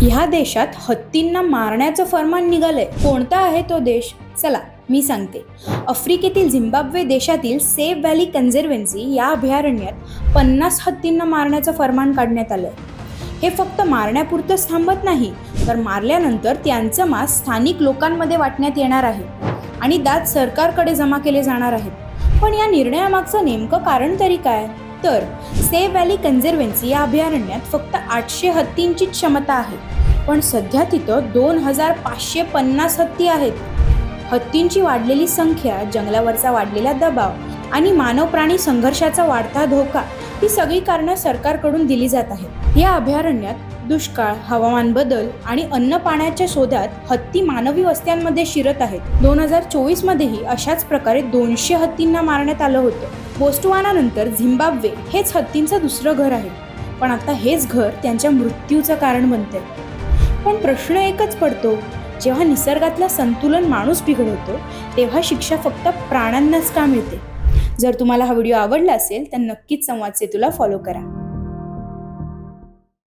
ह्या देशात हत्तींना मारण्याचं फरमान निघालंय. कोणता आहे तो देश? चला मी सांगते. आफ्रिकेतील झिम्बाब्वे देशातील सेफ व्हॅली कन्झर्वेन्सी या अभयारण्यात पन्नास हत्तींना मारण्याचं फरमान काढण्यात आलंय. हे फक्त मारण्यापुरतंच थांबत नाही तर मारल्यानंतर त्यांचं मांस स्थानिक लोकांमध्ये वाटण्यात येणार आहे आणि दात सरकारकडे जमा केले जाणार आहेत. पण या निर्णयामागचं नेमकं कारण तरी काय? तर से व्हॅली कन्झर्वेन्सी या अभयारण्यात फक्त आठशे हत्तींची क्षमता आहे. पण सध्या तिथं दोन हजार पाचशे पन्नास हत्ती आहेत. हत्तींची वाढलेली संख्या जंगलावरचा वाढलेला दबाव आणि मानव प्राणी संघर्षाचा वाढता धोका ही सगळी कारणं सरकारकडून दिली जात आहेत. या अभयारण्यात दुष्काळ हवामान बदल आणि अन्न पाण्याच्या शोधात हत्ती मानवी वस्त्यांमध्ये शिरत आहेत. दोन हजार चोवीस मध्येही अशाच प्रकारे दोनशे हत्तींना मारण्यात आलं होतं. बोस्टवानानंतर झिम्बाब्वे हेच हत्तींचं दुसरं घर आहे. पण आता हेच घर त्यांच्या मृत्यूचं कारण बनते पण प्रश्न एकच पडतो जेव्हा निसर्गातलं संतुलन माणूस बिघडवतो तेव्हा शिक्षा फक्त प्राण्यांनाच का मिळते? जर तुम्हाला हा व्हिडिओ आवडला असेल तर नक्कीच संवाद सेतूला फॉलो करा.